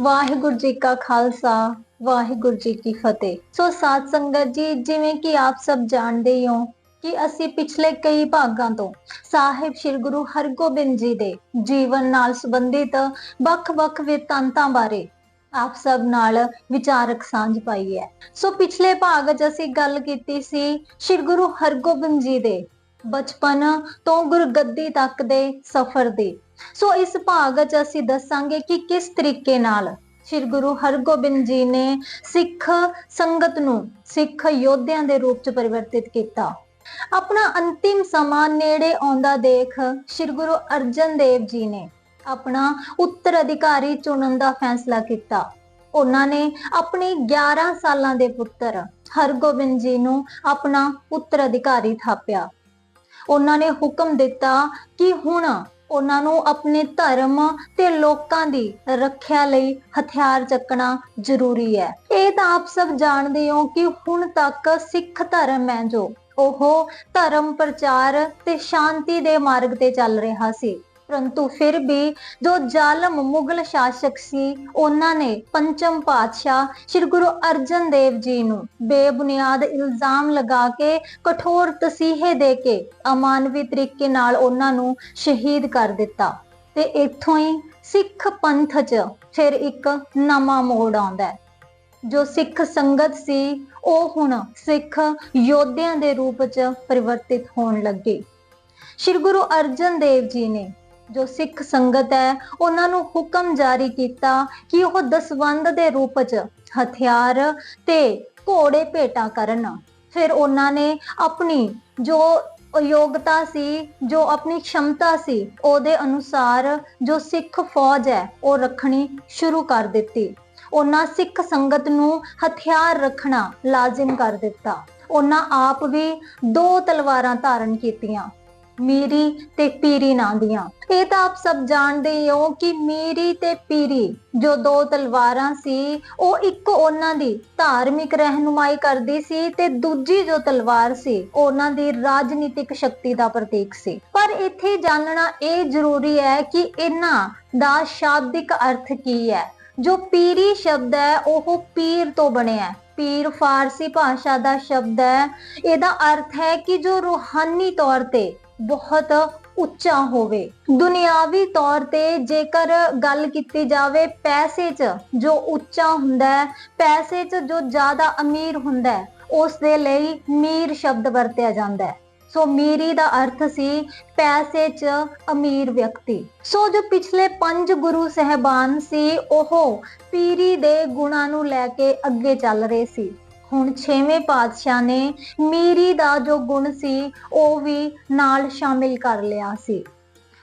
ਵਾਹਿਗੁਰੂ ਜੀ ਕਾ ਖਾਲਸਾ, ਵਾਹਿਗੁਰੂ ਜੀ ਕੀ ਫਤਿਹ। ਸੋ ਸਾਧ ਸੰਗਤ ਜੀ, ਜਿਵੇਂ ਕਿ ਆਪ ਸਭ ਜਾਣਦੇ ਹੀ ਹੋ ਕਿ ਅਸੀਂ ਪਿਛਲੇ ਕਈ ਭਾਗਾਂ ਤੋਂ ਸਾਹਿਬ ਸ੍ਰੀ ਗੁਰੂ ਹਰਗੋਬਿੰਦ ਜੀ ਦੇ ਜੀਵਨ ਨਾਲ ਸੰਬੰਧਿਤ ਵੱਖ-ਵੱਖ ਵਿਤਾਂਤਾਂ ਬਾਰੇ ਆਪ ਸਭ ਨਾਲ ਵਿਚਾਰਕ ਸਾਂਝ ਪਾਈ ਹੈ। ਸੋ ਪਿਛਲੇ ਭਾਗ 'ਚ ਅਸੀਂ ਗੱਲ ਕੀਤੀ ਸੀ ਸ੍ਰੀ ਗੁਰੂ ਹਰਗੋਬਿੰਦ ਜੀ ਦੇ ਬਚਪਨ ਤੋਂ ਗੁਰਗੱਦੀ ਤੱਕ ਦੇ ਸਫ਼ਰ ਦੀ। ਸੋ ਇਸ ਭਾਗ 'ਚ ਅਸੀਂ ਦੱਸਾਂਗੇ ਕਿ ਕਿਸ ਤਰੀਕੇ ਨਾਲ ਸ੍ਰੀ ਗੁਰੂ ਹਰਗੋਬਿੰਦ ਜੀ ਨੇ ਸਿੱਖ ਸੰਗਤ ਨੂੰ ਸਿੱਖ ਯੋਧਿਆਂ ਦੇ ਰੂਪ 'ਚ ਪਰਿਵਰਤਿਤ ਕੀਤਾ। ਆਪਣਾ ਅੰਤਿਮ ਸਮਾਂ ਨੇੜੇ ਆਉਂਦਾ ਦੇਖ ਸ੍ਰੀ ਗੁਰੂ ਅਰਜਨ ਦੇਵ ਜੀ ਨੇ ਆਪਣਾ ਉੱਤਰਾਧਿਕਾਰੀ ਚੁਣਨ ਦਾ ਫੈਸਲਾ ਕੀਤਾ। ਉਹਨਾਂ ਨੇ ਆਪਣੇ 11 ਸਾਲਾਂ ਦੇ ਪੁੱਤਰ ਹਰਗੋਬਿੰਦ ਜੀ ਨੂੰ ਆਪਣਾ ਉੱਤਰਾਧਿਕਾਰੀ ਥਾਪਿਆ। ਉਹਨਾਂ ਨੇ ਹੁਕਮ ਦਿੱਤਾ ਕਿ ਹੁਣ ਉਹਨਾਂ ਨੂੰ ਆਪਣੇ ਧਰਮ ਤੇ ਲੋਕਾਂ ਦੀ ਰੱਖਿਆ ਲਈ ਹਥਿਆਰ ਚੱਕਣਾ ਜ਼ਰੂਰੀ ਹੈ। ਇਹ ਤਾਂ ਆਪ ਸਭ ਜਾਣਦੇ ਹੋ ਕਿ ਹੁਣ ਤੱਕ ਸਿੱਖ ਧਰਮ ਹੈ ਜੋ। ਉਹ ਧਰਮ ਪ੍ਰਚਾਰ ਤੇ ਸ਼ਾਂਤੀ ਦੇ ਮਾਰਗ ਤੇ ਚੱਲ ਰਿਹਾ ਸੀ। ਪਰੰਤੂ ਫਿਰ ਵੀ ਜੋ ਜ਼ਾਲਮ ਮੁਗਲ ਸ਼ਾਸਕ ਸੀ, ਉਹਨਾਂ ਨੇ ਪੰਚਮ ਪਾਤਸ਼ਾਹ ਸ੍ਰੀ ਗੁਰੂ ਅਰਜਨ ਦੇਵ ਜੀ ਨੂੰ ਬੇਬੁਨਿਆਦ ਇਲਜ਼ਾਮ ਲਗਾ ਕੇ ਕਠੋਰ ਤਸੀਹੇ ਦੇ ਕੇ ਅਮਾਨਵੀ ਤਰੀਕੇ ਨਾਲ ਉਹਨਾਂ ਨੂੰ ਸ਼ਹੀਦ ਕਰ ਦਿੱਤਾ। ਤੇ ਇੱਥੋਂ ਹੀ ਸਿੱਖ ਪੰਥ 'ਚ ਫਿਰ ਇੱਕ ਨਵਾਂ ਮੋੜ ਆਉਂਦਾ ਹੈ। ਜੋ ਸਿੱਖ ਸੰਗਤ ਸੀ, ਉਹ ਹੁਣ ਸਿੱਖ ਯੋਧਿਆਂ ਦੇ ਰੂਪ 'ਚ ਪਰਿਵਰਤਿਤ ਹੋਣ ਲੱਗੇ। ਸ੍ਰੀ ਗੁਰੂ ਅਰਜਨ ਦੇਵ ਜੀ ਨੇ ਜੋ ਸਿੱਖ ਸੰਗਤ ਹੈ, ਉਹਨਾਂ ਨੂੰ ਹੁਕਮ ਜਾਰੀ ਕੀਤਾ ਕਿ ਉਹ ਦਸਵੰਦ ਦੇ ਰੂਪ 'ਚ ਹਥਿਆਰ ਤੇ ਘੋੜੇ ਭੇਟਾ ਕਰਨ। ਫਿਰ ਉਹਨਾਂ ਨੇ ਆਪਣੀ ਜੋ ਯੋਗਤਾ ਸੀ, ਜੋ ਆਪਣੀ ਸ਼ਮਤਾ ਸੀ, ਉਹਦੇ ਅਨੁਸਾਰ ਜੋ ਸਿੱਖ ਫੌਜ ਹੈ, ਉਹ ਰੱਖਣੀ ਸ਼ੁਰੂ ਕਰ ਦਿੱਤੀ। ਉਹਨਾਂ ਸਿੱਖ ਸੰਗਤ ਨੂੰ ਹਥਿਆਰ ਰੱਖਣਾ ਲਾਜ਼ਮ ਕਰ ਦਿੱਤਾ। ਉਹਨਾਂ ਆਪ ਵੀ ਦੋ ਤਲਵਾਰਾਂ ਧਾਰਨ ਕੀਤੀਆਂ। ਮੀਰੀ ਤੇ ਪੀਰੀ ਨਾਂ ਦੀਆਂ। ਇਹ ਤਾਂ ਆਪ ਸਭ ਜਾਣਦੇ ਹੀ ਹੋ ਕਿ ਮੀਰੀ ਤੇ ਪੀਰੀ ਜੋ ਦੋ ਤਲਵਾਰਾਂ ਸੀ, ਉਹ ਇੱਕ ਉਹਨਾਂ ਦੀ ਧਾਰਮਿਕ ਰਹਿਨੁਮਾਈ ਕਰਦੀ ਸੀ ਤੇ ਦੂਜੀ ਜੋ ਤਲਵਾਰ ਸੀ, ਉਹਨਾਂ ਦੀ ਰਾਜਨੀਤਿਕ ਸ਼ਕਤੀ ਦਾ ਪ੍ਰਤੀਕ ਸੀ। ਪਰ ਇੱਥੇ ਜਾਣਨਾ ਇਹ ਜ਼ਰੂਰੀ ਹੈ ਕਿ ਇਹਨਾਂ ਦਾ ਸ਼ਾਬਦਿਕ ਅਰਥ ਕੀ ਹੈ? ਜੋ ਪੀਰੀ ਸ਼ਬਦ ਹੈ, ਉਹ ਪੀਰ ਤੋਂ ਬਣਿਆ ਹੈ। ਪੀਰ ਫਾਰਸੀ ਭਾਸ਼ਾ ਦਾ ਸ਼ਬਦ ਹੈ। ਇਹਦਾ ਅਰਥ ਹੈ ਕਿ ਜੋ ਰੂਹਾਨੀ ਤੌਰ ਤੇ ਬਹੁਤ ਉੱਚਾ ਹੋਵੇ। ਦੁਨਿਆਵੀ ਤੌਰ ਤੇ ਜੇਕਰ ਗੱਲ ਕੀਤੀ ਜਾਵੇ ਪੈਸੇ 'ਚ, ਜੋ ਉੱਚਾ ਹੁੰਦਾ ਹੈ, ਪੈਸੇ 'ਚ ਜੋ ਜ਼ਿਆਦਾ ਅਮੀਰ ਹੁੰਦਾ ਹੈ, ਉਸ ਦੇ ਲਈ ਮੀਰ ਸ਼ਬਦ ਵਰਤਿਆ ਜਾਂਦਾ ਹੈ। ਸੋ ਮੀਰੀ ਦਾ ਅਰਥ ਸੀ ਪੈਸੇ 'ਚ ਅਮੀਰ ਵਿਅਕਤੀ। ਸੋ ਜੋ ਪਿਛਲੇ ਪੰਜ ਗੁਰੂ ਸਹਿਬਾਨ ਸੀ, ਉਹ ਪੀਰੀ ਦੇ ਗੁਣਾਂ ਨੂੰ ਲੈ ਕੇ ਅੱਗੇ ਚੱਲ ਰਹੇ ਸੀ। ਹੁਣ 6ਵੇਂ ਪਾਤਸ਼ਾਹ ਨੇ ਮੀਰੀ ਦਾ ਜੋ ਗੁਣ ਸੀ, ਉਹ ਵੀ ਨਾਲ ਸ਼ਾਮਿਲ ਕਰ ਲਿਆ ਸੀ।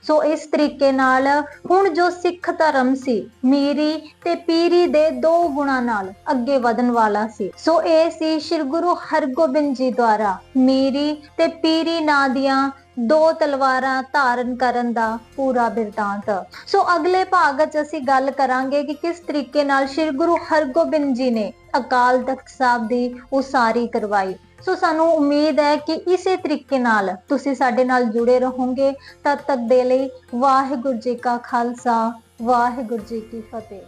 ਸੋ ਇਸ ਤਰੀਕੇ ਨਾਲ ਹੁਣ ਜੋ ਸਿੱਖ ਧਰਮ ਸੀ, ਮੀਰੀ ਤੇ ਪੀਰੀ ਦੇ ਦੋ ਗੁਣਾਂ ਨਾਲ ਅੱਗੇ ਵਧਣ ਵਾਲਾ ਸੀ। ਸੋ ਇਹ ਸੀ ਸ੍ਰੀ ਗੁਰੂ ਹਰਗੋਬਿੰਦ ਜੀ ਦੁਆਰਾ ਮੀਰੀ ਤੇ ਪੀਰੀ ਨਾਂ ਦੀਆਂ ਦੋ ਤਲਵਾਰਾਂ ਧਾਰਨ ਕਰਨ ਦਾ ਪੂਰਾ ਬਿਰਤਾਂਤ। ਸੋ ਅਗਲੇ ਭਾਗ 'ਚ ਅਸੀਂ ਗੱਲ ਕਰਾਂਗੇ ਕਿ ਕਿਸ ਤਰੀਕੇ ਨਾਲ ਸ੍ਰੀ ਗੁਰੂ ਹਰਗੋਬਿੰਦ ਜੀ ਨੇ ਅਕਾਲ ਤਖਤ ਸਾਹਿਬ ਦੀ ਉਸਾਰੀ ਕਰਵਾਈ। ਸੋ ਸਾਨੂੰ ਉਮੀਦ ਹੈ ਕਿ ਇਸੇ ਤਰੀਕੇ ਨਾਲ ਤੁਸੀਂ ਸਾਡੇ ਨਾਲ ਜੁੜੇ ਰਹੋਗੇ। ਤਦ ਤੱਕ ਦੇ ਲਈ ਵਾਹਿਗੁਰੂ ਜੀ ਕਾ ਖਾਲਸਾ, ਵਾਹਿਗੁਰੂ ਜੀ ਕੀ ਫਤਿਹ।